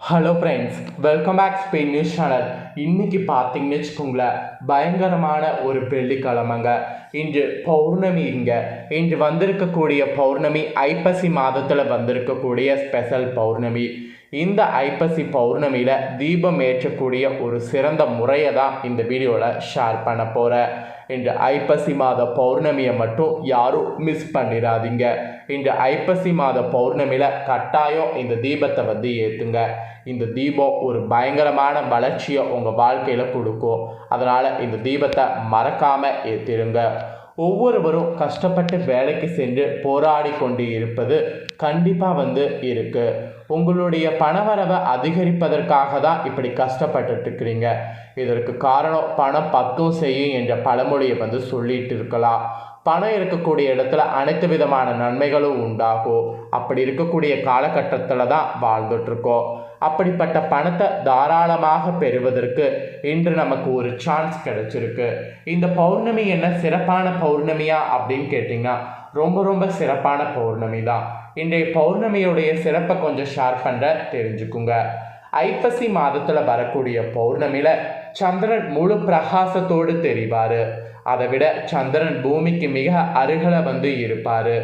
Hello friends welcome back Spain news channel இன்னைக்கு பார்த்தீங்கன்னு வச்சுக்கோங்களேன் பயங்கரமான ஒரு வெள்ளிக்கிழமைங்க. இன்று பௌர்ணமிங்க இன்று வந்திருக்கக்கூடிய பௌர்ணமி ஐப்பசி மாதத்தில் வந்திருக்கக்கூடிய ஸ்பெஷல் பௌர்ணமி. இந்த ஐப்பசி பௌர்ணமியில் தீபம் ஏற்றக்கூடிய ஒரு சிறந்த முறையை தான் இந்த வீடியோவில் ஷேர் பண்ண போகிறேன் இன்று ஐப்பசி மாத பௌர்ணமியை மட்டும் யாரும் மிஸ் பண்ணிடாதீங்க இன்று ஐப்பசி மாத பௌர்ணமியில் கட்டாயம் இந்த தீபத்தை வந்து ஏற்றுங்க இந்த தீபம் ஒரு பயங்கரமான வளர்ச்சியை உங்கள் வாழ்க்கையில் கொடுக்கும். அதனால் இந்த தீபத்தை மறக்காமல் ஏற்றிடுங்க ஒவ்வொருவரும் கஷ்டப்பட்டு வேலைக்கு சென்று போராடி கொண்டு இருப்பது கண்டிப்பாக வந்து இருக்குது உங்களுடைய பணவரவை அதிகரிப்பதற்காக தான் இப்படி கஷ்டப்பட்டுட்டு இருக்கிறீங்க. இதற்கு காரணம் பணம் பத்தும் செய்யும் என்ற பழமொழியை வந்து சொல்லிட்டு இருக்கலாம். பணம் இருக்கக்கூடிய இடத்துல அனைத்து விதமான நன்மைகளும் உண்டாகும் அப்படி இருக்கக்கூடிய காலகட்டத்தில் தான் வாழ்ந்துட்டுருக்கோம் அப்படிப்பட்ட பணத்தை தாராளமாக பெறுவதற்கு இன்று நமக்கு ஒரு சான்ஸ் கிடைச்சிருக்கு. இந்த பௌர்ணமி என்ன சிறப்பான பௌர்ணமியா அப்படின்னு கேட்டிங்கன்னா ரொம்ப ரொம்ப சிறப்பான பௌர்ணமி தான். இன்றைய பௌர்ணமியுடைய சிறப்பை கொஞ்சம் ஷேர் பண்ணுற தெரிஞ்சுக்குங்க. ஐப்பசி மாதத்தில் வரக்கூடிய பௌர்ணமியில் சந்திரன் முழு பிரகாசத்தோடு தெரிவார். அதை விட சந்திரன் பூமிக்கு மிக அருகில் வந்து இருப்பார்.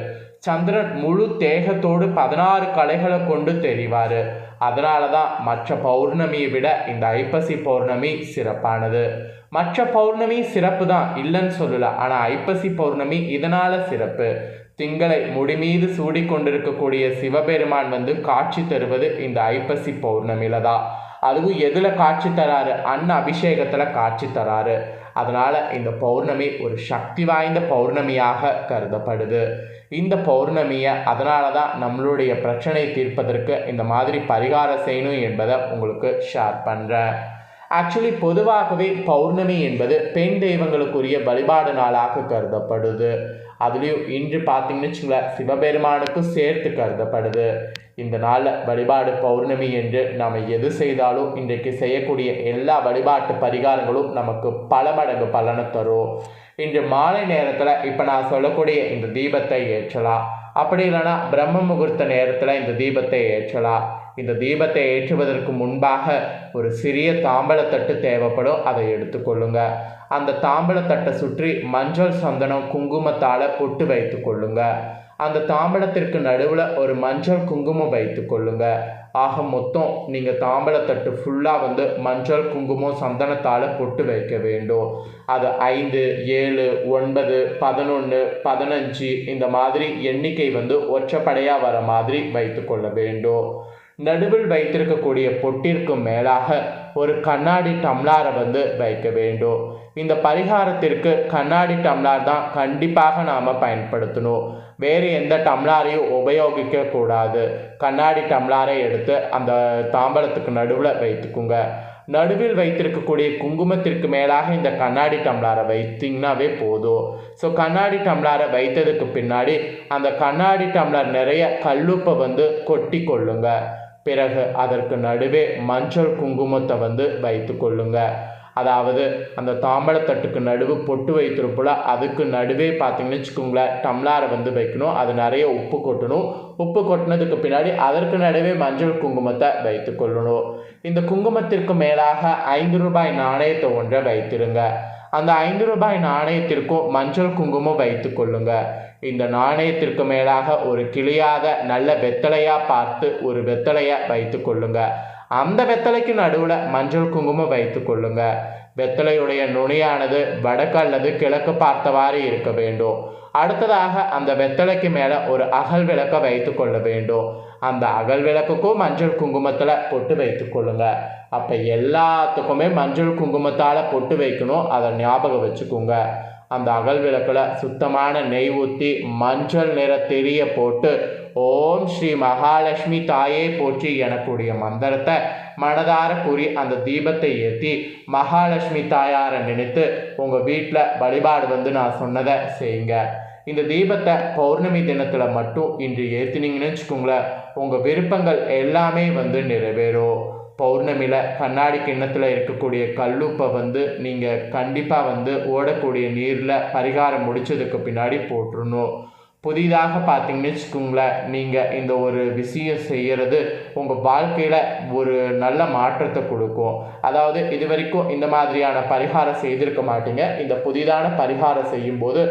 சந்திரன் முழு தேகத்தோடு பதினாறு கலைகளை கொண்டு தெரிவார். அதனால தான் மற்ற பௌர்ணமியை விட இந்த ஐப்பசி பௌர்ணமி சிறப்பானது. மற்ற பௌர்ணமி சிறப்பு தான் இல்லைன்னு சொல்லல ஆனால் ஐப்பசி பௌர்ணமி இதனால சிறப்பு. திங்களை முடிமீது சூடிக்கொண்டிருக்கக்கூடிய சிவபெருமான் வந்து காட்சி தருவது இந்த ஐப்பசி பௌர்ணமியில தான் அதுவும் எதில் காட்சி தராரு? அன்ன அபிஷேகத்தில் காட்சி தராரு. அதனால் இந்த பௌர்ணமி ஒரு சக்தி வாய்ந்த பௌர்ணமியாக கருதப்படுது. இந்த பௌர்ணமியை அதனால தான் நம்மளுடைய பிரச்சனை தீர்ப்பதற்கு இந்த மாதிரி பரிகாரம் செய்யணும் என்பதை உங்களுக்கு ஷேர் பண்ணுறேன் ஆக்சுவலி பொதுவாகவே பௌர்ணமி என்பது பெண் தெய்வங்களுக்குரிய வழிபாடு நாளாக கருதப்படுது. அதுலேயும் இன்று பார்த்தீங்கன்னு வச்சுங்களேன் சிவபெருமானுக்கும் சேர்த்து கருதப்படுது. இந்த நாளில் வழிபாடு பௌர்ணமி என்று நாம் எது செய்தாலும் இன்றைக்கு செய்யக்கூடிய எல்லா வழிபாட்டு பரிகாரங்களும் நமக்கு பல மடங்கு பலனை தரும். இன்று மாலை நேரத்தில் இப்போ நான் சொல்லக்கூடிய இந்த தீபத்தை ஏற்றலாம். அப்படி இல்லைன்னா பிரம்ம முகூர்த்த நேரத்தில் இந்த தீபத்தை ஏற்றலாம். இந்த தீபத்தை ஏற்றுவதற்கு முன்பாக ஒரு சிறிய தாம்பலத்தட்டு தேவைப்படும் அதை எடுத்துக்கொள்ளுங்க. அந்த தாம்பழத்தட்டை சுற்றி மஞ்சள் சந்தனம் குங்குமத்தால் பொட்டு வைத்து கொள்ளுங்க. அந்த தாம்பலத்திற்கு நடுவில் ஒரு மஞ்சள் குங்குமம் வைத்து கொள்ளுங்க. ஆக மொத்தம் நீங்கள் தாம்பலத்தட்டு ஃபுல்லாக வந்து மஞ்சள் குங்குமம் சந்தனத்தால் பொட்டு வைக்க வேண்டும். அது ஐந்து ஏழு ஒன்பது பதினொன்று பதினஞ்சு இந்த மாதிரி எண்ணிக்கை வந்து ஒற்றைப்படையாக வர மாதிரி வைத்து கொள்ள வேண்டும். நடுவில் வைத்திருக்கக்கூடிய பொட்டிற்கு மேலாக ஒரு கண்ணாடி டம்ளாரை வந்து வைக்க வேண்டும். இந்த பரிகாரத்திற்கு கண்ணாடி டம்ளார் தான் கண்டிப்பாக நாம் பயன்படுத்தணும். வேறு எந்த டம்ளாரையும் உபயோகிக்க கூடாது. கண்ணாடி டம்ளாரை எடுத்து அந்த தாம்பலத்துக்கு நடுவில் வைத்துக்குங்க. நடுவில் வைத்திருக்கக்கூடிய குங்குமத்திற்கு மேலாக இந்த கண்ணாடி டம்ளாரை வைத்தீங்கன்னாவே போதும். ஸோ கண்ணாடி டம்ளாரை வைத்ததுக்கு பின்னாடி அந்த கண்ணாடி டம்ளர் நிறைய கல்லுப்பை வந்து கொட்டி கொள்ளுங்கள் பிறகு அதற்கு நடுவே மஞ்சள் குங்குமத்தை வந்து வைத்து கொள்ளுங்க. அதாவது அந்த தாம்பழத்தட்டுக்கு நடுவு பொட்டு வைத்திருப்போல அதுக்கு நடுவே பார்த்தீங்கன்னு வச்சுக்கோங்களேன் டம்ளாரை வந்து வைக்கணும். அது நிறைய உப்பு கொட்டணும். உப்பு கொட்டினதுக்கு பின்னாடி அதற்கு நடுவே மஞ்சள் குங்குமத்தை வைத்து கொள்ளணும். இந்த குங்குமத்திற்கு மேலாக ஐந்து ரூபாய் நாணயத்தை ஒன்றை வைத்திருங்க. அந்த ஐந்து ரூபாய் நாணயத்திற்கும் மஞ்சள் குங்குமம் வைத்து கொள்ளுங்க. இந்த நாணயத்திற்கு மேலாக ஒரு கிளியாக நல்ல வெத்தலையாக பார்த்து ஒரு வெத்தலையை வைத்து கொள்ளுங்க. அந்த வெத்தலைக்கு நடுவில் மஞ்சள் குங்குமம் வைத்து கொள்ளுங்க. வெத்தலையுடைய நுனியானது வடக்கு அல்லது கிழக்கு பார்த்தவாறு இருக்க வேண்டும். அடுத்ததாக அந்த வெத்தலைக்கு மேலே ஒரு அகல் விளக்கை வைத்து கொள்ள வேண்டும். அந்த அகல் விளக்குக்கும் மஞ்சள் குங்குமத்தில் பொட்டு வைத்து கொள்ளுங்க. அப்போ எல்லாத்துக்குமே மஞ்சள் குங்குமத்தால் பொட்டு வைக்கணும். அதை ஞாபகம் வச்சுக்கோங்க. அந்த அகல் விளக்கில் சுத்தமான நெய் ஊற்றி மஞ்சள் நிற தெரிய போட்டு ஓம் ஸ்ரீ மகாலட்சுமி தாயே போற்றி எனக்கூடிய மந்திரத்தை மனதார கூறி அந்த தீபத்தை ஏற்றி மகாலட்சுமி தாயாரை நினைத்து உங்கள் வீட்டில் வழிபாடு வந்து நான் சொன்னதை செய்யுங்க. இந்த தீபத்தை பௌர்ணமி தினத்தில் மட்டும் இன்று ஏற்றினீங்கன்னு வச்சுக்கோங்களேன். உங்கள் விருப்பங்கள் எல்லாமே வந்து நிறைவேறும். பௌர்ணமியில் கண்ணாடி கிண்ணத்தில் இருக்கக்கூடிய கல்லுப்பை வந்து நீங்கள் கண்டிப்பாக வந்து ஓடக்கூடிய நீரில் பரிகாரம் முடிச்சதுக்கு பின்னாடி போட்டுருணும் புதிதாக பார்த்தீங்கன்னு வச்சுக்கோங்களேன் நீங்கள் இந்த ஒரு விஷயம் செய்கிறது உங்கள் வாழ்க்கையில் ஒரு நல்ல மாற்றத்தை கொடுக்கும். அதாவது இது வரைக்கும் இந்த மாதிரியான பரிகாரம் செய்திருக்க மாட்டீங்க. இந்த புதிதான பரிகாரம் செய்யும்போது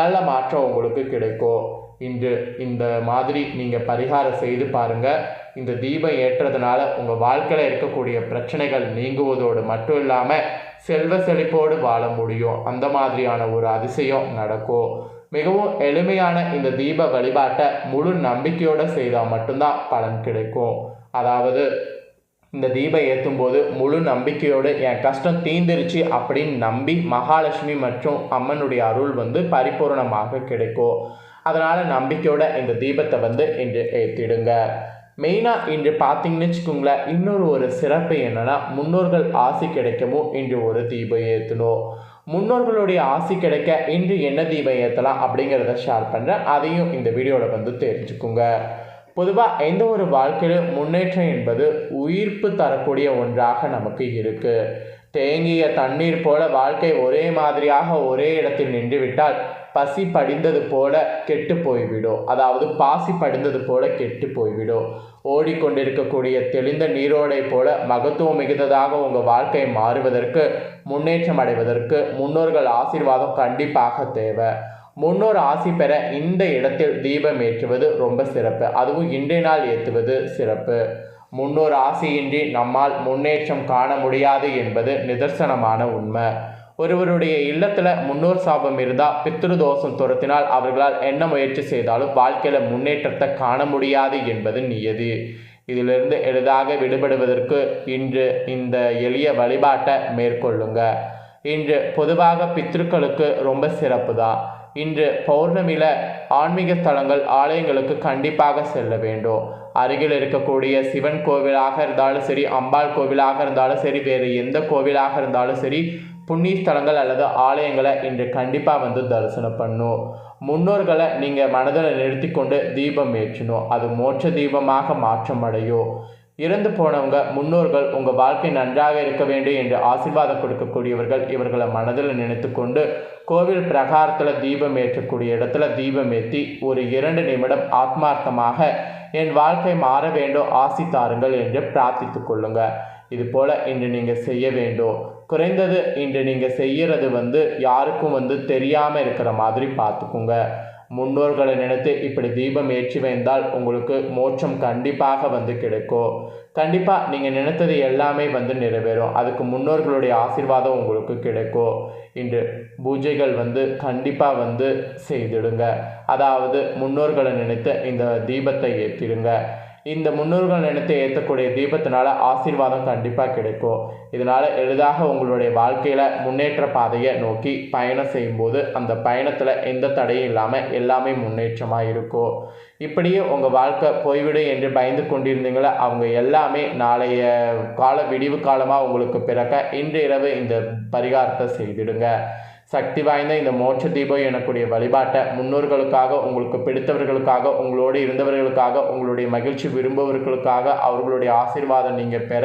நல்ல மாற்றம் உங்களுக்கு கிடைக்கும். இன்று இந்த மாதிரி நீங்கள் பரிகாரம் செய்து பாருங்கள் இந்த தீபம் ஏற்றதுனால உங்கள் வாழ்க்கையில் இருக்கக்கூடிய பிரச்சனைகள் நீங்குவதோடு மட்டும் இல்லாமல் செல்வ செழிப்போடு வாழ முடியும். அந்த மாதிரியான ஒரு அதிசயம் நடக்கும். மிகவும் எளிமையான இந்த தீப வழிபாட்டை முழு நம்பிக்கையோடு செய்தால் மட்டும்தான் பலன் கிடைக்கும். அதாவது இந்த தீபம் ஏற்றும் போது முழு நம்பிக்கையோடு என் கஷ்டம் தீந்துருச்சு அப்படின்னு நம்பி மகாலட்சுமி மற்றும் அம்மனுடைய அருள் வந்து பரிபூரணமாக கிடைக்கும். அதனால் நம்பிக்கையோட இந்த தீபத்தை வந்து இன்று ஏற்றிடுங்க மெயினாக இன்று பார்த்தீங்கன்னு வச்சுக்கோங்களேன் இன்னொரு ஒரு சிறப்பு என்னென்னா முன்னோர்கள் ஆசி கிடைக்கவும் இன்று ஒரு தீபம் ஏற்றணும் முன்னோர்களுடைய ஆசி கிடைக்க இன்று என்ன தீபம் ஏற்றலாம் அப்படிங்கிறத ஷேர் பண்ணுறேன் அதையும் இந்த வீடியோவில் வந்து தெரிஞ்சுக்குங்க. பொதுவாக எந்த ஒரு வாழ்க்கையிலும் முன்னேற்றம் என்பது உயிர்ப்பு தரக்கூடிய ஒன்றாக நமக்கு இருக்குது தேங்கிய தண்ணீர் போல வாழ்க்கை ஒரே மாதிரியாக ஒரே இடத்தில் நின்றுவிட்டால் பசி படிந்தது போல கெட்டு போய்விடும். அதாவது பாசி படிந்தது போல கெட்டு போய்விடும். ஓடிக்கொண்டிருக்கக்கூடிய தெளிந்த நீரோடை போல மகத்துவம் மிகுந்ததாக உங்கள் வாழ்க்கை மாறுவதற்கு முன்னேற்றம் அடைவதற்கு முன்னோர்கள் ஆசீர்வாதம் கண்டிப்பாக தேவை. முன்னோர் ஆசி பெற இந்த இடத்தில் தீபம் ஏற்றுவது ரொம்ப சிறப்பு. அதுவும் இன்றைய நாள் ஏற்றுவது சிறப்பு. முன்னோர் ஆசையின்றி நம்மால் முன்னேற்றம் காண முடியாது என்பது நிதர்சனமான உண்மை. ஒருவருடைய இல்லத்தில் முன்னோர் சாபம் இருந்தால் பித்ரு தோஷம் துரத்தினால் அவர்களால் என்ன முயற்சி செய்தாலும் வாழ்க்கையில் முன்னேற்றத்தை காண முடியாது என்பது நியதி. இதிலிருந்து எளிதாக விடுபடுவதற்கு இன்று இந்த எளிய வழிபாட்டை மேற்கொள்ளுங்க. இன்று பொதுவாக பித்ருக்களுக்கு ரொம்ப சிறப்பு தான் இன்று பௌர்ணமியில் ஆன்மீக ஸ்தலங்கள் ஆலயங்களுக்கு கண்டிப்பாக செல்ல வேண்டும். அருகில் இருக்கக்கூடிய சிவன் கோவிலாக இருந்தாலும் சரி அம்பாள் கோவிலாக இருந்தாலும் சரி வேறு எந்த கோவிலாக இருந்தாலும் சரி புண்ணிய ஸ்தலங்கள் அல்லது ஆலயங்களை இன்று கண்டிப்பாக வந்து தரிசனம் பண்ணும். முன்னோர்களை நீங்கள் மனதில் நிறுத்தி கொண்டு தீபம் ஏற்றணும். அது மோட்ச தீபமாக மாற்றம் அடையும் இறந்து போனவங்க முன்னோர்கள் உங்கள் வாழ்க்கை நன்றாக இருக்க வேண்டும் என்று ஆசீர்வாதம் கொடுக்கக்கூடியவர்கள் இவர்களை மனதில் நினைத்து கொண்டு கோவில் பிரகாரத்தில் தீபம் ஏற்றக்கூடிய இடத்துல தீபம் ஏற்றி ஒரு இரண்டு நிமிடம் ஆத்மார்த்தமாக என் வாழ்க்கை மாற வேண்டும் ஆசி தாருங்கள் என்று பிரார்த்தித்து கொள்ளுங்க. இது போல் இன்று நீங்கள் செய்ய வேண்டும். குறைந்தது இன்று நீங்கள் செய்கிறது வந்து யாருக்கும் வந்து தெரியாமல் இருக்கிற மாதிரி பார்த்துக்குங்க. முன்னோர்களை நினைத்து இப்படி தீபம் ஏற்றி வைந்தால் உங்களுக்கு மோட்சம் கண்டிப்பாக வந்து கிடைக்கும். கண்டிப்பாக நீங்கள் நினைத்தது எல்லாமே வந்து நிறைவேறும். அதுக்கு முன்னோர்களுடைய ஆசீர்வாதம் உங்களுக்கு கிடைக்கும். இன்று பூஜைகள் வந்து கண்டிப்பாக வந்து செய்திடுங்க. அதாவது முன்னோர்களை நினைத்து இந்த தீபத்தை ஏற்றிடுங்க. இந்த முன்னோர்கள் நினைத்து ஏற்றக்கூடிய தீபத்தினால ஆசீர்வாதம் கண்டிப்பாக கிடைக்கும். இதனால் எளிதாக உங்களுடைய வாழ்க்கையில் முன்னேற்ற பாதையை நோக்கி பயணம் செய்யும்போது அந்த பயணத்தில் எந்த தடையும் இல்லாமல் எல்லாமே முன்னேற்றமாக இருக்கும். இப்படியே உங்கள் வாழ்க்கை போய்விடும் என்று பயந்து கொண்டிருந்தீங்களா? அவங்க எல்லாமே நாளைய கால விடிவு காலமாக உங்களுக்கு பிறக்க இன்று இரவு இந்த பரிகாரத்தை செய்திடுங்க. சக்தி வாய்ந்த இந்த மோட்ச தீபம் எனக்கூடிய வழிபாட்டை முன்னோர்களுக்காக உங்களுக்கு பிடித்தவர்களுக்காக உங்களோடு இருந்தவர்களுக்காக உங்களுடைய மகிழ்ச்சி விரும்புபவர்களுக்காக அவர்களுடைய ஆசீர்வாதம் நீங்கள் பெற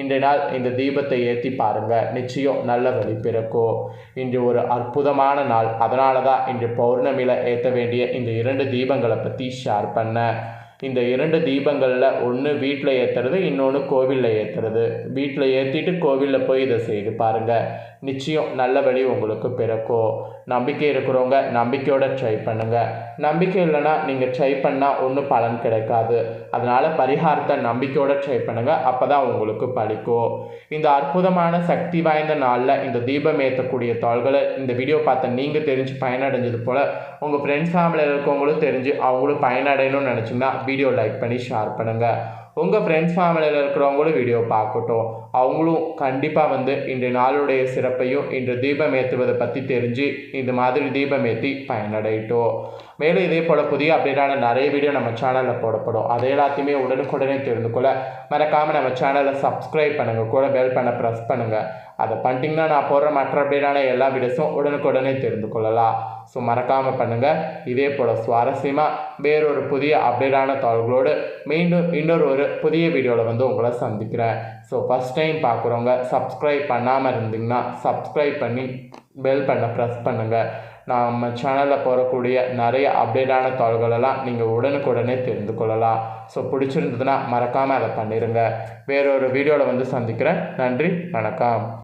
இன்றைய நாள் இந்த தீபத்தை ஏற்றி பாருங்கள் நிச்சயம் நல்ல வழி பிறக்கும். இன்று ஒரு அற்புதமான நாள். அதனால தான் இன்று பௌர்ணமியில் ஏற்ற வேண்டிய இந்த இரண்டு தீபங்களை பற்றி ஷேர் பண்ணேன். இந்த இரண்டு தீபங்களில் ஒன்று வீட்டில் ஏற்றுறது இன்னொன்று கோவிலில் ஏற்றுறது வீட்டில் ஏற்றிட்டு கோவிலில் போய் இதை செய்து பாருங்கள் நிச்சயம் நல்ல வழி உங்களுக்கு பிறக்கும். நம்பிக்கை இருக்கிறவங்க நம்பிக்கையோட ட்ரை பண்ணுங்கள் நம்பிக்கை இல்லைன்னா நீங்கள் ட்ரை பண்ணால் ஒன்றும் பலன் கிடைக்காது. அதனால் பரிகாரத்தை நம்பிக்கையோட ட்ரை பண்ணுங்கள் அப்போ தான் உங்களுக்கு பழிக்கும் இந்த அற்புதமான சக்தி வாய்ந்த நாளில் இந்த தீபம் ஏற்றக்கூடிய தாள்களை இந்த வீடியோ பார்த்த நீங்கள் தெரிஞ்சு பயனடைஞ்சது போல் உங்கள் ஃப்ரெண்ட்ஸ் ஃபேமிலியில் இருக்கவங்களும் தெரிஞ்சு அவங்களும் பயனடையணும்னு நினச்சிங்கன்னா வீடியோ லைக் பண்ணி ஷேர் பண்ணுங்கள் உங்கள் ஃப்ரெண்ட்ஸ் ஃபேமிலியில் இருக்கிறவங்களும் வீடியோ பார்க்கட்டும். அவங்களும் கண்டிப்பாக வந்து இன்று நாளுடைய சிறப்பையும் இன்று தீபம் ஏற்றுவதை பற்றி தெரிஞ்சு இந்த மாதிரி தீபம் ஏற்றி பயனடையிட்டோம். மேலும் இதே போல் புதிய அப்டேட்டான நிறைய வீடியோ நம்ம சேனலில் போடப்படும். அதை எல்லாத்தையுமே உடனுக்குடனே தெரிந்து கொள்ள மறக்காமல் நம்ம சேனலை சப்ஸ்கிரைப் பண்ணுங்கள் கூட பெல் பண்ண ப்ரெஸ் பண்ணுங்கள் அதை பண்ணிட்டீங்கன்னா நான் போடுற மற்ற அப்டேட்டான எல்லா வீடியோஸும் உடனுக்குடனே தெரிந்து கொள்ளலாம். ஸோ மறக்காமல் பண்ணுங்கள் இதே போல் சுவாரஸ்யமாக வேறொரு புதிய அப்டேட்டான தாள்களோடு மீண்டும் இன்னொரு ஒரு புதிய வீடியோவில் வந்து உங்களை சந்திக்கிறேன். ஸோ ஃபஸ்ட் டைம் பார்க்குறவங்க சப்ஸ்கிரைப் பண்ணாமல் இருந்தீங்கன்னா சப்ஸ்கிரைப் பண்ணி பெல் பண்ண ப்ரெஸ் பண்ணுங்கள் நம்ம சேனலில் போகக்கூடிய நிறைய அப்டேட்டான தகவல்களெல்லாம் நீங்கள் உடனுக்குடனே தெரிந்து கொள்ளலாம். ஸோ பிடிச்சிருந்ததுன்னா மறக்காமல் அதை பண்ணிடுங்க வேறொரு வீடியோவில் வந்து சந்திக்கிறேன். நன்றி வணக்கம்.